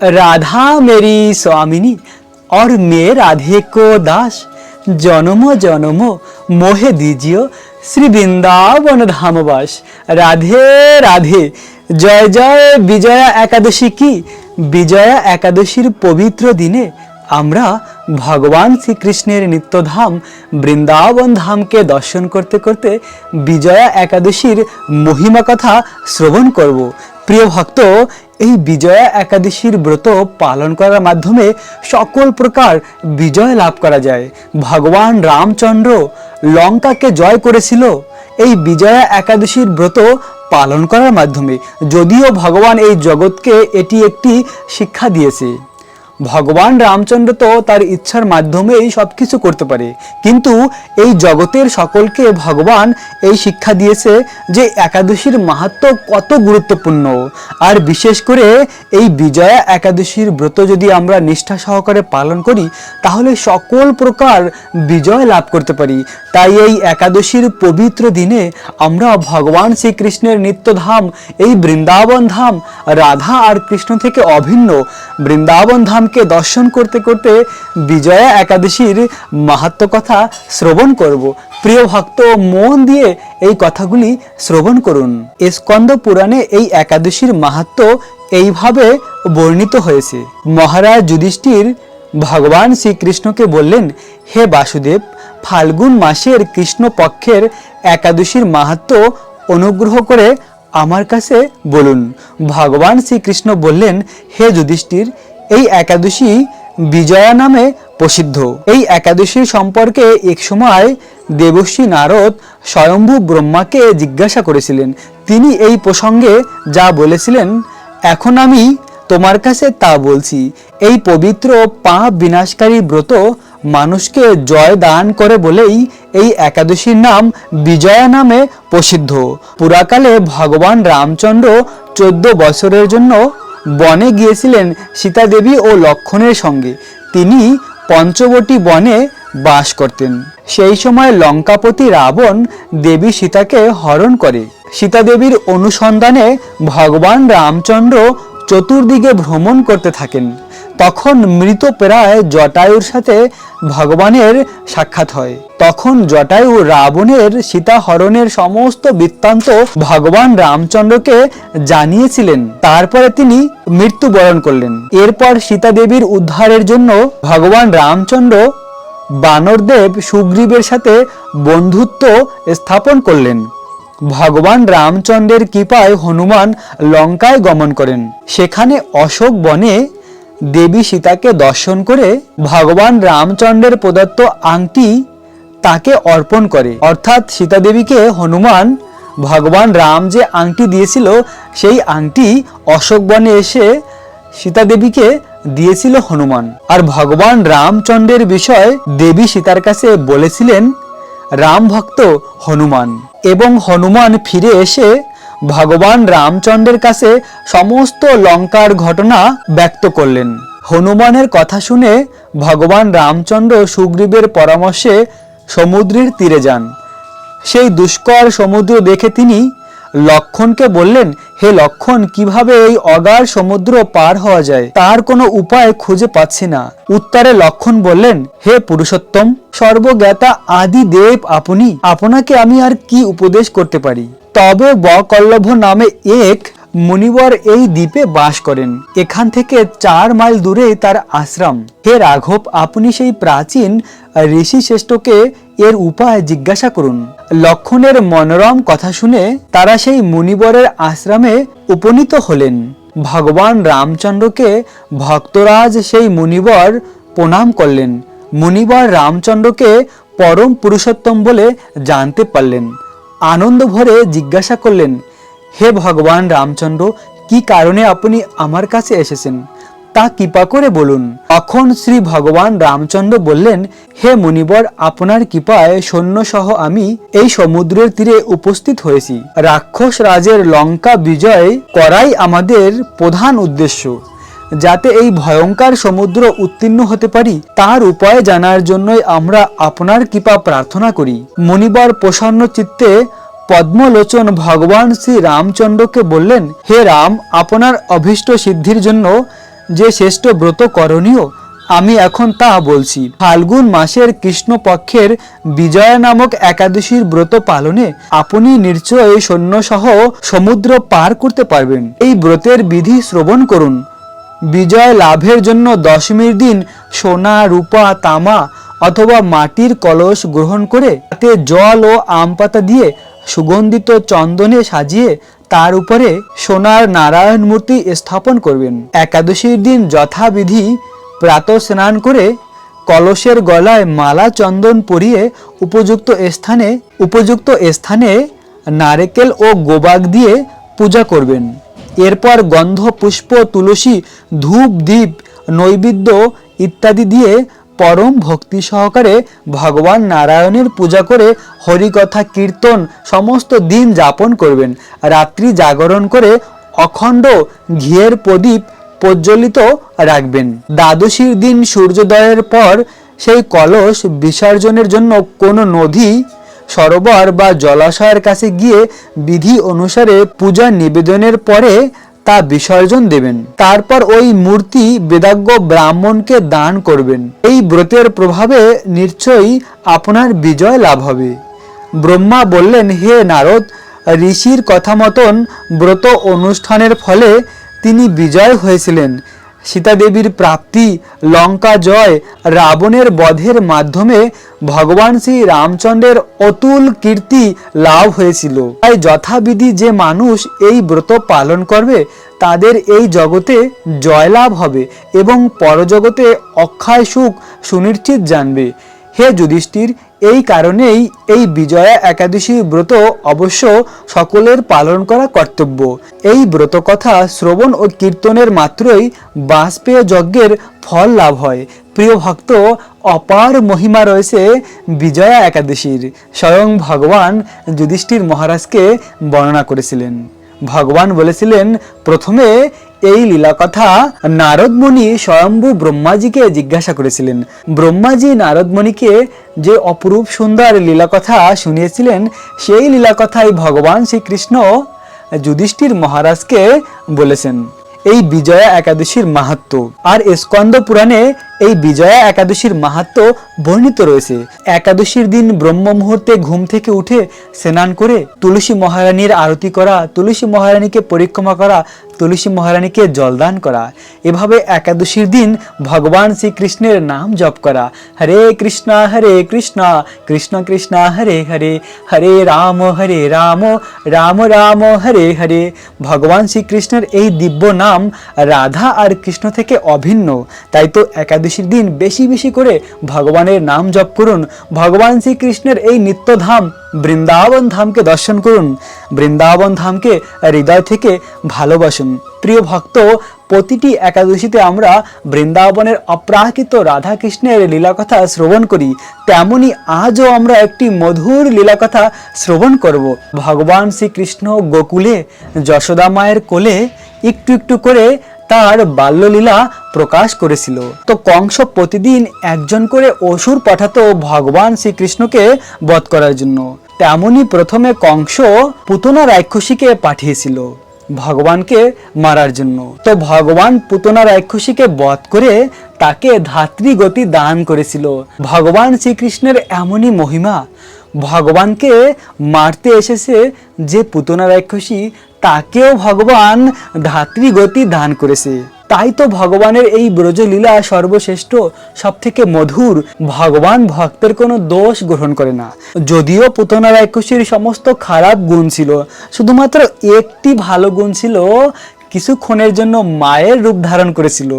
राधा मेरी स्वामिनी और मैं राधे को दास জনম জনম মোহে দিজিও শ্রী বৃন্দাবন ধামবাস রাধে রাধে জয় জয় বিজয়া একাদশী কি বিজয়া একাদশীর পবিত্র দিনে আমরা ভগবান শ্রীকৃষ্ণের নিত্যধাম বৃন্দাবন ধামকে দর্শন করতে করতে বিজয়া একাদশীর মহিমা কথা শ্রবণ করব প্রিয় ভক্ত, এই বিজয়া একাদশীর ব্রত পালন করার মাধ্যমে সকল প্রকার বিজয় লাভ করা যায়। ভগবান রামচন্দ্র লঙ্কাকে জয় করেছিল। এই বিজয়া একাদশীর ব্রত পালন করার মাধ্যমে, যদিও ভগবান এই জগৎকে এটি একটি শিক্ষা দিয়েছে। ভগবান রামচন্দ্র তো তার ইচ্ছার মাধ্যমেই সব কিছু করতে পারে। কিন্তু এই জগতের সকলকে ভগবান এই শিক্ষা দিয়েছে যে একাদশীর মাহাত্ম কত গুরুত্বপূর্ণ। আর বিশেষ করে এই বিজয়া একাদশীর ব্রত যদি আমরা নিষ্ঠা সহকারে পালন করি, তাহলে সকল প্রকার বিজয় লাভ করতে পারি। তাই এই একাদশীর পবিত্র দিনে আমরা ভগবান শ্রীকৃষ্ণের নিত্যধাম, এই বৃন্দাবন ধাম, রাধা আর কৃষ্ণ থেকে অভিন্ন। বৃন্দাবন ধামকে দর্শন করতে করতে বিজয়া একাদশীর মাহাত্ম কথা শ্রবণ করব। প্রিয় ভক্ত, মন দিয়ে এই কথাগুলি শ্রবণ করুন। স্কন্দ পুরাণে এই একাদশীর মাহাত্ম এইভাবে বর্ণিত হয়েছে। মহারাজ যুধিষ্ঠির ভগবান শ্রীকৃষ্ণকে বললেন, হে বাসুদেব, ফাল্গুন মাসের কৃষ্ণ পক্ষের একাদশীর মাহাত্ম অনুগ্রহ করে আমার কাছে বলুন। ভগবান শ্রীকৃষ্ণ বললেন, হে যুধিষ্ঠির এই একাদশী বিজয়া নামে প্রসিদ্ধ। এই একাদশী সম্পর্কে এক সময় দেবশ্রী নারদ স্বয়ম্ভু ব্রহ্মাকে জিজ্ঞাসা করেছিলেন। তিনি এই প্রসঙ্গে যা বলেছিলেন, এখন আমি তোমার কাছে তা বলছি। এই পবিত্র পাপ বিনাশকারী ব্রত মানুষকে জয় দান করে বলেই এই একাদশীর নাম বিজয়া নামে প্রসিদ্ধ। পুরাকালে ভগবান রামচন্দ্র চোদ্দ বছরের জন্য বনে গিয়েছিলেন সীতাদেবী ও লক্ষণের সঙ্গে। তিনি পঞ্চবটী বনে বাস করতেন। সেই সময় লঙ্কাপতি রাবণ দেবী সীতাকে হরণ করে। সীতাদেবীর অনুসন্ধানে ভগবান রামচন্দ্র চতুর্দিকে ভ্রমণ করতে থাকেন। তখন মৃত প্রায় জটায়ুর সাথে ভগবানের সাক্ষাৎ হয়। তখন জটায়ু রাবণের সীতা হরণের সমস্ত বৃত্তান্ত ভগবান রামচন্দ্রকে জানিয়েছিলেন। তারপরে তিনি মৃত্যুবরণ করলেন। এরপর সীতা দেবীর উদ্ধারের জন্য ভগবান রামচন্দ্র বানরদেব সুগ্রীবের সাথে বন্ধুত্ব স্থাপন করলেন। ভগবান রামচন্দ্রের কৃপায় হনুমান লঙ্কায় গমন করেন। সেখানে অশোক বনে দেবী সীতাকে দর্শন করে ভগবান রামচন্দ্রের প্রদত্ত আংটি তাকে অর্পণ করে। অর্থাৎ সীতা দেবীকে হনুমান, ভগবান রাম যে আংটি দিয়েছিল, সেই আংটি অশোক বনে এসে সীতা দেবীকে দিয়েছিল হনুমান। আর ভগবান রামচন্দ্রের বিষয় দেবী সীতার কাছে বলেছিলেন, রাম ভক্ত হনুমান। এবং হনুমান ফিরে এসে ভগবান রামচন্দ্রের কাছে সমস্ত লঙ্কার ঘটনা ব্যক্ত করলেন। হনুমানের কথা শুনে ভগবান রামচন্দ্র সুগ্রীবের পরামর্শে সমুদ্রের তীরে যান। সেই দুষ্কর সমুদ্র দেখে তিনি লক্ষণকে বললেন, হে লক্ষণ, কীভাবে এই অগার সমুদ্র পার হওয়া যায়? তার কোনো উপায় খুঁজে পাচ্ছি না। উত্তরে লক্ষণ বললেন, হে পুরুষোত্তম, সর্বজ্ঞাতা আদি দেব আপনি। আপনাকে আমি আর কি উপদেশ করতে পারি? তবে বকল্লভ নামে এক মুনিবর এই দ্বীপে বাস করেন। এখান থেকে চার মাইল দূরে তার আশ্রম। হে রাঘব, আপনি সেই প্রাচীন ঋষি শ্রেষ্ঠকে এর উপায় জিজ্ঞাসা করুন। লক্ষণের মনোরম কথা শুনে তারা সেই মুনিবরের আশ্রমে উপনীত হলেন। ভগবান রামচন্দ্রকে ভক্তরাজ সেই মুনিবর প্রণাম করলেন। মুনিবর রামচন্দ্রকে পরম পুরুষোত্তম বলে জানতে পারলেন। আনন্দ ভরে জিজ্ঞাসা করলেন, হে ভগবান রামচন্দ্র, কি কারণে আপনি আমার কাছে এসেছেন? তা কৃপা করে বলুন। তখন শ্রী ভগবান রামচন্দ্র বললেন, হে মুনিবর, আপনার কৃপায় সৈন্যসহ আমি এই সমুদ্রের তীরে উপস্থিত হয়েছি। রাক্ষস রাজের লঙ্কা বিজয় করাই আমাদের প্রধান উদ্দেশ্য। যাতে এই ভয়ঙ্কর সমুদ্র উত্তীর্ণ হতে পারি, তার উপায় জানার জন্যই আমরা আপনার কৃপা প্রার্থনা করি। মণিবর প্রসন্ন চিত্তে পদ্মলোচন ভগবান শ্রী রামচন্দ্রকে বললেন, হে রাম, আপনার অভীষ্ট সিদ্ধির জন্য যে শ্রেষ্ঠ ব্রত করণীয়, আমি এখন তা বলছি। ফাল্গুন মাসের কৃষ্ণপক্ষের বিজয়া নামক একাদশীর ব্রত পালনে আপনি নিশ্চয় সৈন্যসহ সমুদ্র পার করতে পারবেন। এই ব্রতের বিধি শ্রবণ করুন। বিজয় লাভের জন্য দশমীর দিন সোনা, রূপা, তামা অথবা মাটির কলস গ্রহণ করে তাতে জল ও আম পাতা দিয়ে সুগন্ধিত চন্দনে সাজিয়ে তার উপরে সোনার নারায়ণ মূর্তি স্থাপন করবেন। একাদশীর দিন যথাবিধি প্রাত স্নান করে কলসের গলায় মালা চন্দন পরিয়ে উপযুক্ত স্থানে উপযুক্ত স্থানে নারকেল ও গোবাগ দিয়ে পূজা করবেন। এরপর গন্ধ, পুষ্প, তুলসী, ধূপ, দ্বীপ, নৈবেদ্য ইত্যাদি দিয়ে পরম ভক্তি সহকারে ভগবান নারায়ণের পূজা করে হরিকথা, কীর্তন সমস্ত দিন যাপন করবেন। রাত্রি জাগরণ করে অখণ্ড ঘিয়ের প্রদীপ প্রজ্বলিত রাখবেন। দ্বাদশীর দিন সূর্যোদয়ের পর সেই কলস বিসর্জনের জন্য কোনো নদী সরোবর বা জলাশয়ের কাছে গিয়ে বিধি অনুসারে পূজা নিবেদনের পরে তা বিসর্জন দেবেন। তারপর ওই মূর্তি বেদাজ্ঞ ব্রাহ্মণকে দান করবেন। এই ব্রতের প্রভাবে নিশ্চয়ই আপনার বিজয় লাভ হবে। ব্রহ্মা বললেন, হে নারদ, ঋষির কথা মতন ব্রত অনুষ্ঠানের ফলে তিনি বিজয় হয়েছিলেন। সীতাদেবীর প্রাপ্তি, লঙ্কা জয়, রাবণের বধের মাধ্যমে ভগবান শ্রী রামচন্দ্রের অতুল কীর্তি লাভ হয়েছিল। তাই যথাবিধি যে মানুষ এই ব্রত পালন করবে, তাদের এই জগতে জয়লাভ হবে এবং পরজগতে অক্ষয় সুখ সুনিশ্চিত জানবে। হে যুধিষ্ঠির, এই কারণেই এই বিজয়া একাদশী ব্রত অবশ্য সকলের পালন করা কর্তব্য। এই ব্রত কথা শ্রবণ ও কীর্তনের মাত্রই বাষ্পেয় যজ্ঞের ফল লাভ হয়। প্রিয় ভক্ত, অপার মহিমা রয়েছে বিজয়া একাদশীর। স্বয়ং ভগবান যুধিষ্ঠির মহারাজকে বর্ণনা করেছিলেন। ভগবান বলেছিলেন, প্রথমে এই লীলা কথা নারদমণি স্বয়ম্ভু ব্রহ্মাজিকে জিজ্ঞাসা করেছিলেন। ব্রহ্মাজি নারদমণিকে যে অপরূপ সুন্দর লীলা কথা শুনিয়েছিলেন, সেই লীলা কথাই ভগবান শ্রীকৃষ্ণ যুধিষ্ঠির মহারাজকে বলেছেন। এই বিজয়া একাদশীর মাহাত্ম। আর স্কন্দ পুরাণে এই বিজয়া একাদশীর মাহাত্ম বর্ণিত রয়েছে। একাদশীর দিন ব্রহ্ম মুহূর্তে ঘুম থেকে উঠে স্নান করে তুলসী মহারানীর আরতি করা, তুলসী মহারানীকে পরিক্রমা করা, তুলসী মহারানীকে জলদান করা। এভাবে একাদশীর দিন ভগবান শ্রীকৃষ্ণের নাম জপ করা। হরে কৃষ্ণ হরে কৃষ্ণ কৃষ্ণ কৃষ্ণ, হরে হরে হরে রাম হরে রাম রাম রাম, হরে হরে। ভগবান শ্রীকৃষ্ণের এই দিব্য নাম রাধা আর কৃষ্ণ থেকে অভিন্ন। তাই তো একাদশীর দিন বেশি বেশি করে ভগবানের নাম জপ করুন। ভগবান শ্রীকৃষ্ণের এই নিত্যধাম বৃন্দাবন ধামকে দর্শন করুন। বৃন্দাবন ধামকে হৃদয় থেকে ভালোবাসুন। প্রিয় ভক্ত, প্রতিটি একাদশীতে আমরা বৃন্দাবনের অপ্রাকৃত রাধাকৃষ্ণের লীলাকথা শ্রবণ করি। তেমনি আজও আমরা একটি মধুর লীলাকথা শ্রবণ করব। ভগবান শ্রীকৃষ্ণ গোকুলে যশোদা মায়ের কোলে একটু একটু করে তার বাল্যলীলা প্রকাশ করেছিল। তো কংস প্রতিদিন একজন করে অসুর পাঠাতো ভগবান শ্রীকৃষ্ণকে বধ করার জন্য। তেমনি প্রথমে কংস পুতনা রাক্ষসীকে পাঠিয়েছিল ভগবানকে মারার জন্য। তো ভগবান পুতনা রাক্ষসীকে বধ করে তাকে ধাত্রী গতি দান করেছিল। ভগবান শ্রীকৃষ্ণের এমনই মহিমা, ভগবানকে মারতে এসেছে যে পুতনা রাক্ষসী তাকেও ভগবান ধাত্রী গতি দান করেছে। তাই তো ভগবানের এই ব্রজলীলা সর্বশ্রেষ্ঠ সব থেকে মধুর। ভগবান ভক্তের কোনো দোষ গ্রহণ করে না। যদিও পুতনা রাক্ষসীর সমস্ত খারাপ গুণ ছিল, শুধুমাত্র একটি ভালো গুণ ছিল, কিছুক্ষণের জন্য মায়ের রূপ ধারণ করেছিল।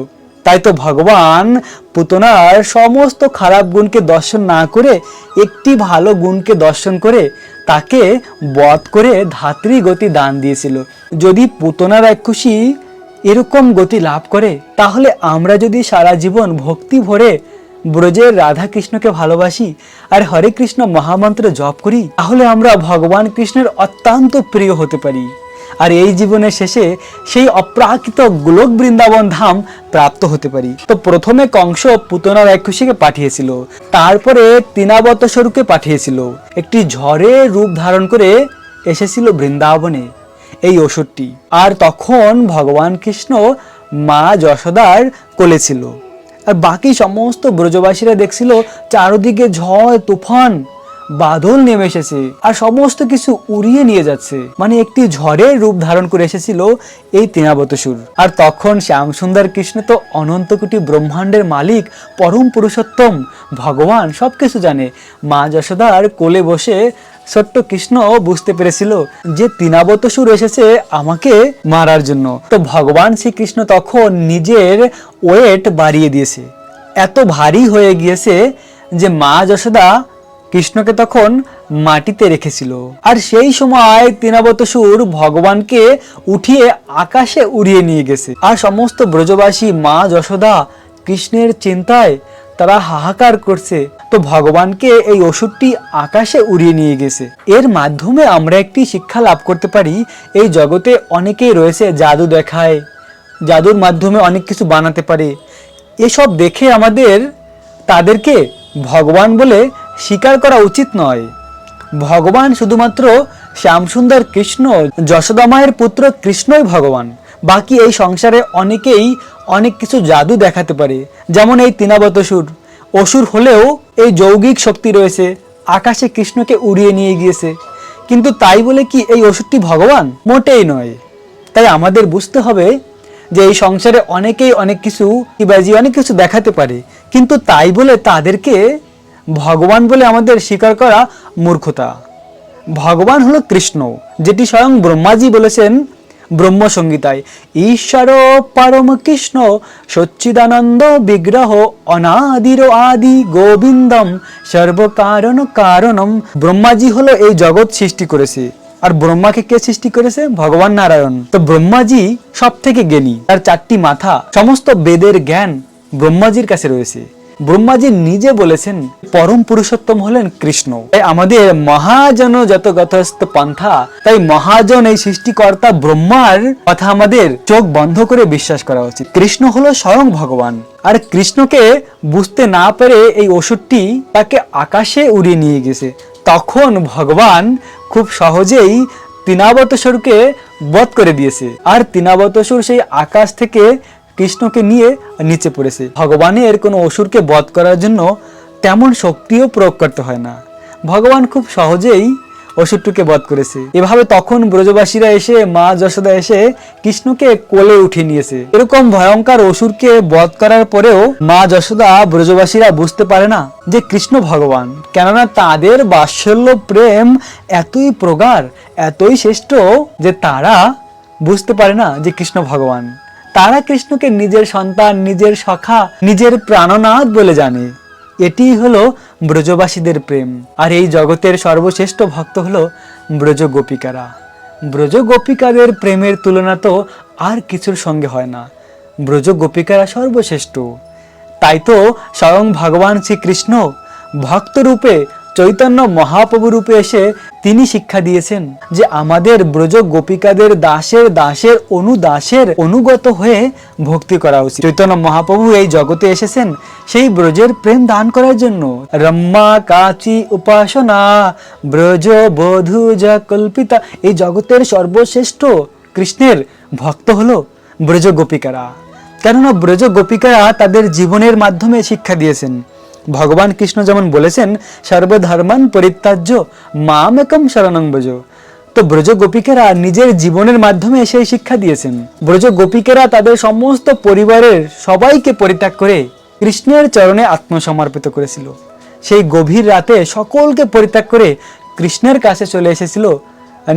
তাই তো ভগবান পুতনার সমস্ত খারাপ গুণকে দর্শন না করে, একটি ভালো গুণকে দর্শন করে তাকে বধ করে ধাত্রী গতি দান দিয়েছিল। যদি পুতনা রাক্ষসী এরকম গতি লাভ করে, তাহলে আমরা যদি সারা জীবন ভক্তি ভরে ব্রজের রাধা কৃষ্ণকে ভালোবাসি আর হরে কৃষ্ণ মহামন্ত্র জপ করি, তাহলে আমরা ভগবান কৃষ্ণের অত্যন্ত প্রিয় হতে পারি। আর এই জীবনের শেষে সেই অপ্রাকৃত গোলক বৃন্দাবন ধাম প্রাপ্ত হতে পারি। তো প্রথমে কংস পুতনা রাক্ষসীকে পাঠিয়েছিল, তারপরে তিনাবত স্বরূপকে পাঠিয়েছিল। একটি ঝড়ের রূপ ধারণ করে এসেছিল বৃন্দাবনে এই ওষুধটি। আর তখন ভগবান কৃষ্ণ মা যশোদার কোলে ছিল। আর বাকি সমস্ত ব্রজবাসীরা দেখছিল, চারদিকে ঝড়, তুফান বাদল নেমে এসেছে আর সমস্ত কিছু উড়িয়ে নিয়ে যাচ্ছে। মানে একটি ঝড়ের রূপ ধারণ করে এসেছিল এই তিনাবতসুর আর তখন শ্যামসুন্দর কৃষ্ণ তো অনন্ত কোটি ব্রহ্মাণ্ডের মালিক, পরম পুরুষোত্তম, ভগবান, সবকিছু জানে। মা যশোদার কোলে বসে ছোট্ট কৃষ্ণ বুঝতে পেরেছিল যে তিনাবতসুর এসেছে আমাকে মারার জন্য। তো ভগবান শ্রীকৃষ্ণ তখন নিজের ওয়েট বাড়িয়ে দিয়েছে। এত ভারী হয়ে গিয়েছে যে মা যশোদা কৃষ্ণকে তখন মাটিতে রেখেছিল। আর সেই সময় তিনাবতসুর ভগবানকে উঠিয়ে আকাশে উড়িয়ে নিয়ে গেছে। আর সমস্ত ব্রজবাসী মা যশোদা কৃষ্ণের চিন্তায় তারা হাহাকার করছে। তো ভগবানকে এই ওষুধটি আকাশে উড়িয়ে নিয়ে গেছে। এর মাধ্যমে আমরা একটি শিক্ষা লাভ করতে পারি, এই জগতে অনেকেই রয়েছে জাদু দেখায়, জাদুর মাধ্যমে অনেক কিছু বানাতে পারে। এসব দেখে আমাদের তাদেরকে ভগবান বলে স্বীকার করা উচিত নয়। ভগবান শুধুমাত্র শ্যামসুন্দর কৃষ্ণ যশোদামায়ের পুত্র কৃষ্ণই ভগবান। বাকি এই সংসারে অনেকেই অনেক কিছু জাদু দেখাতে পারে, যেমন এই তিনাবতসুর অসুর হলেও এই যৌগিক শক্তি রয়েছে, আকাশে কৃষ্ণকে উড়িয়ে নিয়ে গিয়েছে। কিন্তু তাই বলে কি এই অসুরটি ভগবান? মোটেই নয়। তাই আমাদের বুঝতে হবে যে এই সংসারে অনেকেই অনেক কিছু ইবাজি অনেক কিছু দেখাতে পারে। কিন্তু তাই বলে তাদেরকে ভগবান বলে আমাদের স্বীকার করা মূর্খতা। ভগবান হলো কৃষ্ণ, যেটি স্বয়ং ব্রহ্মাজি বলেছেন ব্রহ্ম সংগীতায় ঈশ্বর পরম কৃষ্ণ, সচ্চিদানন্দ বিগ্রহ অনাদির আদি গোবিন্দম, সর্বকারণ কারণম। ব্রহ্মাজি হলো এই জগৎ সৃষ্টি করেছে। আর ব্রহ্মাকে কে সৃষ্টি করেছে? ভগবান নারায়ণ। তো ব্রহ্মাজি সব থেকে জ্ঞানী। তার চারটি মাথা, সমস্ত বেদের জ্ঞান ব্রহ্মাজির কাছে রয়েছে। ব্রহ্মাজি নিজে বলেছেন, পরম পুরুষোত্তম হলেন কৃষ্ণ। তাই আমাদের মহাজন যত গতস্থ পন্থা, তাই মহাজন এই সৃষ্টিকর্তা ব্রহ্মার কথা আমাদের চোখ বন্ধ করে বিশ্বাস করা উচিত। কৃষ্ণ হলো স্বয়ং ভগবান। আর কৃষ্ণকে বুঝতে না পেরে এই ওষুধটি তাকে আকাশে উড়িয়ে নিয়ে গেছে। তখন ভগবান খুব সহজেই তিনাবতসুরকে বধ করে দিয়েছে। আর তিনাবতসুর সেই আকাশ থেকে কৃষ্ণকে নিয়ে নিচে পড়েছে। ভগবানের কোনো অসুরকে বধ করার জন্য তেমন শক্তিও প্রয়োগ করতে হয় না। ভগবান খুব সহজেই অসুরটিকে বধ করেছে। এভাবে তখন ব্রজবাসীরা এসে, মা যশোদা এসে কৃষ্ণকে কোলে উঠে নিয়েছে। এরকম ভয়ঙ্কর অসুরকে বধ করার পরেও মা যশোদা ব্রজবাসীরা বুঝতে পারে না যে কৃষ্ণ ভগবান। কেননা তাদের বাৎসল্য প্রেম এতই প্রগাঢ়, এতই শ্রেষ্ঠ যে তারা বুঝতে পারে না যে কৃষ্ণ ভগবান। তারা কৃষ্ণকে নিজের সন্তান, নিজের সখা, নিজের প্রাণনাথ বলে জানে। এটিই হলো ব্রজবাসীদের প্রেম। আর এই জগতের সর্বশ্রেষ্ঠ ভক্ত হলো ব্রজ গোপিকারা ব্রজ গোপিকাদের প্রেমের তুলনা তো আর কিছুর সঙ্গে হয় না। ব্রজ গোপিকারা সর্বশ্রেষ্ঠ। তাই তো স্বয়ং ভগবান শ্রীকৃষ্ণ ভক্ত রূপে চৈতন্য মহাপ্রভু রূপে এসে তিনি শিক্ষা দিয়েছেন যে আমাদের ব্রজ গোপিকাদের দাসের দাসের অনুদাসের অনুগত হয়ে ভক্তি করা উচিত। চৈতন্য মহাপ্রভু এই জগতে এসেছেন সেই ব্রজের প্রেম দান করার জন্য। রম্মা কাচি উপাসনা, ব্রজ বধু যা কল্পিতা, এই জগতের সর্বশ্রেষ্ঠ কৃষ্ণের ভক্ত হলো ব্রজ গোপিকারা। কেননা ব্রজ গোপিকারা তাদের জীবনের মাধ্যমে শিক্ষা দিয়েছেন। ভগবান কৃষ্ণ যেমন বলেছেন, সর্বধর্মান পরিত্যাজ্য মাম একম শরণং ব্রজ। তো ব্রজ গোপিকেরা নিজের জীবনের মাধ্যমে সেই শিক্ষা দিয়েছেন। ব্রজ গোপিকেরা তাদের সমস্ত পরিবারের সবাইকে পরিত্যাগ করে কৃষ্ণের চরণে আত্মসমর্পিত করেছিল। সেই গভীর রাতে সকলকে পরিত্যাগ করে কৃষ্ণের কাছে চলে এসেছিল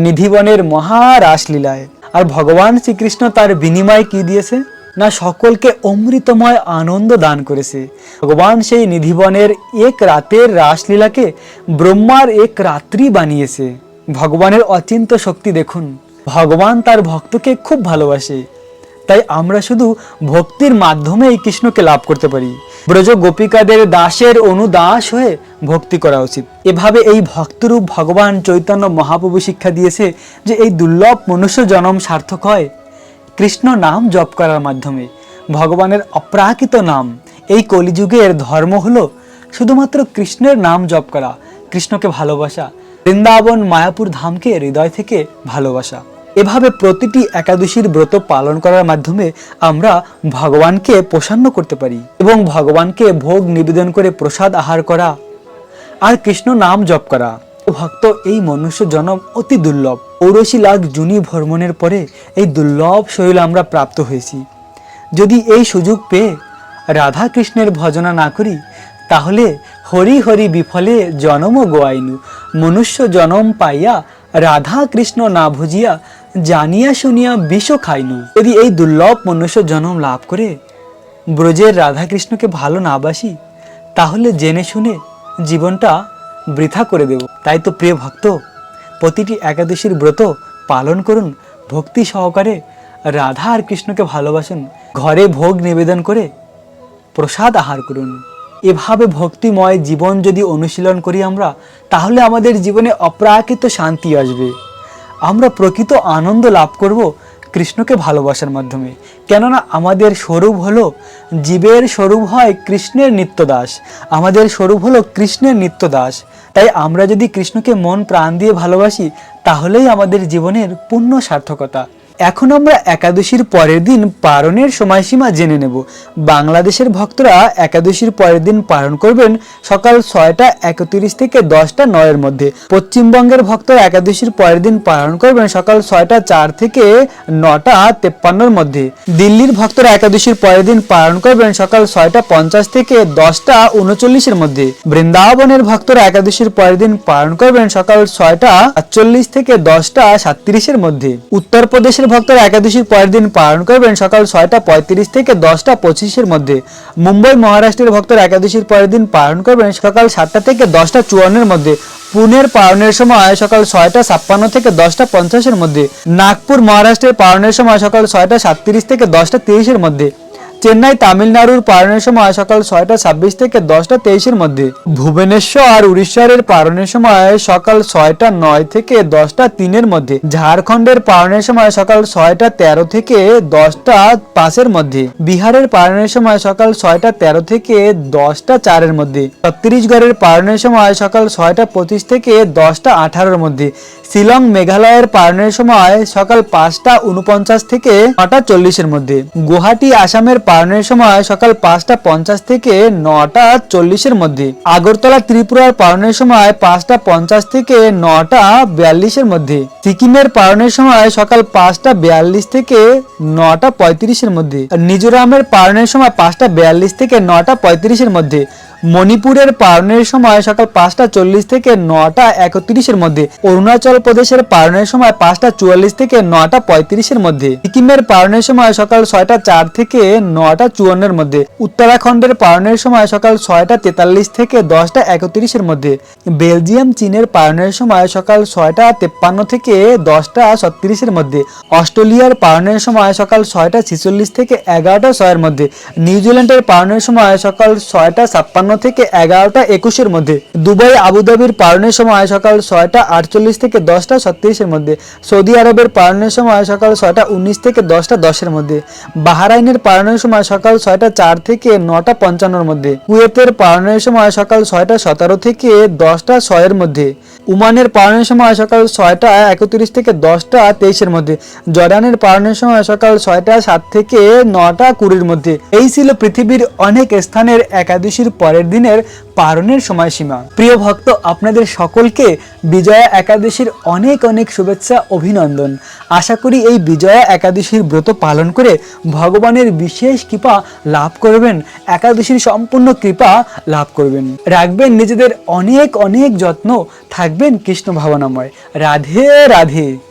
নিধিবনের মহা রাসলীলায়। আর ভগবান শ্রীকৃষ্ণ তার বিনিময় কি দিয়েছে? না সকলকে অমৃতময় আনন্দ দান করেছে। ভগবান সেই নিধিবনের এক রাতের রাসলীলাকে ব্রহ্মার এক রাত্রি বানিয়েছে। ভগবানের অচিন্ত শক্তি দেখুন, ভগবান তার ভক্তকে খুব ভালোবাসে। তাই আমরা শুধু ভক্তির মাধ্যমে এই কৃষ্ণকে লাভ করতে পারি। ব্রজ গোপিকাদের দাসের অনুদাস হয়ে ভক্তি করা উচিত। এভাবে এই ভক্তরূপ ভগবান চৈতন্য মহাপ্রভু শিক্ষা দিয়েছে যে এই দুর্লভ মনুষ্য জনম সার্থক হয়। কৃষ্ণ নাম জপ করার মাধ্যমে, ভগবানের অপ্রাকৃত নাম। এই কলিযুগের ধর্ম হলো শুধুমাত্র কৃষ্ণের নাম জপ করা, কৃষ্ণকে ভালোবাসা, বৃন্দাবন মায়াপুর ধামকে হৃদয় থেকে ভালোবাসা। এভাবে প্রতিটি একাদশীর ব্রত পালন করার মাধ্যমে আমরা ভগবানকে প্রসন্ন করতে পারি এবং ভগবানকে ভোগ নিবেদন করে প্রসাদ আহার করা আর কৃষ্ণ নাম জপ করা। ভক্ত এই মনুষ্য জনম অতি দুর্লভ। ঔরসী লাখ জুনি ভ্রমণের পরে এই দুর্লভ শৈল আমরা প্রাপ্ত হয়েছি। যদি এই সুযোগ পেয়ে রাধা কৃষ্ণের ভজনা না করি, তাহলে হরি হরি বিফলে জনম গোয়াইনু। মনুষ্য জনম পাইয়া রাধা কৃষ্ণ না ভুজিয়া জানিয়া শুনিয়া বিষ খাইনু। যদি এই দুর্লভ মনুষ্য জনম লাভ করে ব্রজের রাধাকৃষ্ণকে ভালো না বাসি, তাহলে জেনে শুনে জীবনটা বৃথা করে দেব। তাই তো প্রিয় ভক্ত, প্রতিটি একাদশীর ব্রত পালন করুন, ভক্তি সহকারে রাধা আর কৃষ্ণকে ভালোবাসুন, ঘরে ভোগ নিবেদন করে প্রসাদ আহার করুন। এভাবে ভক্তিময় জীবন যদি অনুশীলন করি আমরা, তাহলে আমাদের জীবনে অপ্রাকৃত শান্তি আসবে। আমরা প্রকৃত আনন্দ লাভ করব কৃষ্ণকে ভালোবাসার মাধ্যমে। কেননা আমাদের স্বরূপ হলো, জীবের স্বরূপ হয় কৃষ্ণের নিত্যদাস। আমাদের স্বরূপ হলো কৃষ্ণের নিত্যদাস। তাই আমরা যদি কৃষ্ণকে মন প্রাণ দিয়ে ভালোবাসি তাহলেই আমাদের জীবনের পূর্ণ সার্থকতা। এখন আমরা একাদশীর পরের দিন পালনের সময়সীমা জেনে নেব। বাংলাদেশের ভক্তরা একাদশীর পরের দিন পালন করবেন সকাল ছয়টা একত্রিশ থেকে দশটা নয়ের মধ্যে। পশ্চিমবঙ্গের ভক্তরা একাদশীর পরের দিন পালন করবেন সকাল ছয়টা চার থেকে নটা তেপ্পান্নর মধ্যে। দিল্লির ভক্তরা একাদশীর পরের দিন পালন করবেন সকাল ছয়টা পঞ্চাশ থেকে দশটা উনচল্লিশের মধ্যে। বৃন্দাবনের ভক্তরা একাদশীর পরের দিন পালন করবেন সকাল ছয়টা আটচল্লিশ থেকে দশটা সাতত্রিশের মধ্যে। উত্তরপ্রদেশের ভক্তরা একাদশীর পরের দিন পালন করবেন সকাল ছয়টা পঁয়ত্রিশ থেকে দশটা পঁচিশের মধ্যে। মুম্বই মহারাষ্ট্রের ভক্তরা একাদশীর পরের দিন পালন করবেন সকাল সাতটা থেকে দশটা চুয়ান্নের মধ্যে। পুনের পালনের সময় সকাল ছয়টা ছাপ্পান্ন থেকে দশটা পঞ্চাশের মধ্যে। নাগপুর মহারাষ্ট্রের পালনের সময় সকাল ছয়টা সাতত্রিশ থেকে দশটা তিরিশের মধ্যে। চেন্নাই তামিলনাড়ুর পালনের সময় সকাল ছয়টা ছাব্বিশ থেকে দশটা তেইশের মধ্যে। ভুবনেশ্বর আর উড়িষ্যার পালনের সময় সকাল ছয়টা নয় থেকে দশটা তিনের মধ্যে। ঝাড়খণ্ডের পালনের সময় সকাল ছয়টা তেরো থেকে দশটা পাঁচের মধ্যে। বিহারের পালনের সময় সকাল ছয়টা তেরো থেকে দশটা চারের মধ্যে। ছত্তিশগড়ের পালনের সময় সকাল ছয়টা পঁচিশ থেকে দশটা আঠারোর মধ্যে। শিলং মেঘালয়ের পালনের সময় সকাল পাঁচটা উনপঞ্চাশ থেকে নটা চল্লিশের মধ্যে। গুয়াহাটি, আসামের পালনের সময় সকাল পাঁচটা পঞ্চাশ থেকে নটা চল্লিশের মধ্যে। আগরতলা, ত্রিপুরার পালনের সময় পাঁচটা পঞ্চাশ থেকে নটা বিয়াল্লিশের মধ্যে। সিকিমের পালনের সময় সকাল পাঁচটা বিয়াল্লিশ থেকে নটা পঁয়ত্রিশের মধ্যে। মিজোরামের পালনের সময় পাঁচটা বিয়াল্লিশ থেকে নটা পঁয়ত্রিশের মধ্যে। মণিপুরের পালনের সময় সকাল পাঁচটা চল্লিশ থেকে নটা একত্রিশের মধ্যে। অরুণাচল প্রদেশের পালনের সময় পাঁচটা চুয়াল্লিশ থেকে নটা পঁয়ত্রিশের মধ্যে। সিকিমের পালনের সময় সকাল ছয়টা চার থেকে নটা চুয়ান্নের মধ্যে। উত্তরাখণ্ডের পালনের সময় সকাল ছয়টা তেতাল্লিশ থেকে দশটা একত্রিশের মধ্যে। বেলজিয়াম, চীনের পালনের সময় সকাল ছয়টা তেপ্পান্ন থেকে দশটা ছত্রিশের মধ্যে। অস্ট্রেলিয়ার পালনের সময় সকাল ছয়টা ছিচল্লিশ থেকে এগারোটা ছয়ের মধ্যে। নিউজিল্যান্ডের পালনের সময় সকাল ছয়টা ছাপ্পান্ন থেকে এগারোটা একুশের মধ্যে। দুবাই, আবুধাবির পালনের সময় সকাল ছয়টা আটচল্লিশ থেকে দশটা ছত্রিশের মধ্যে। সৌদি আরবের পালনের সময় সকাল ছয়টা উনিশ থেকে দশটা দশের মধ্যে। বাহারাইনের পালনের সময় সকাল ছয়টা চার থেকে নটা পঞ্চান্নর মধ্যে। কুয়েতের পালনের সময় সকাল ছয়টা সতেরো থেকে দশটা ছয়ের মধ্যে। উমানের পালনের সময় সকাল ছয়টা একত্রিশ থেকে দশটা তেইশের মধ্যে। জর্ডানের পালনের সময় সকাল ছয়টা সাত থেকে নটা কুড়ির মধ্যে। এই ছিল পৃথিবীর অনেক স্থানের একাদশীর পরের দিনের পালনের সময়সীমা। প্রিয় ভক্ত, আপনাদের সকলকে বিজয়া একাদশীর অনেক অনেক শুভেচ্ছা, অভিনন্দন। আশা করি এই বিজয়া একাদশীর ব্রত পালন করে ভগবানের বিশেষ কৃপা লাভ করবেন, একাদশীর সম্পূর্ণ কৃপা লাভ করবেন। রাখবেন নিজেদের অনেক অনেক যত্ন, থাকবেন কৃষ্ণ ভাবনাময়। রাধে রাধে।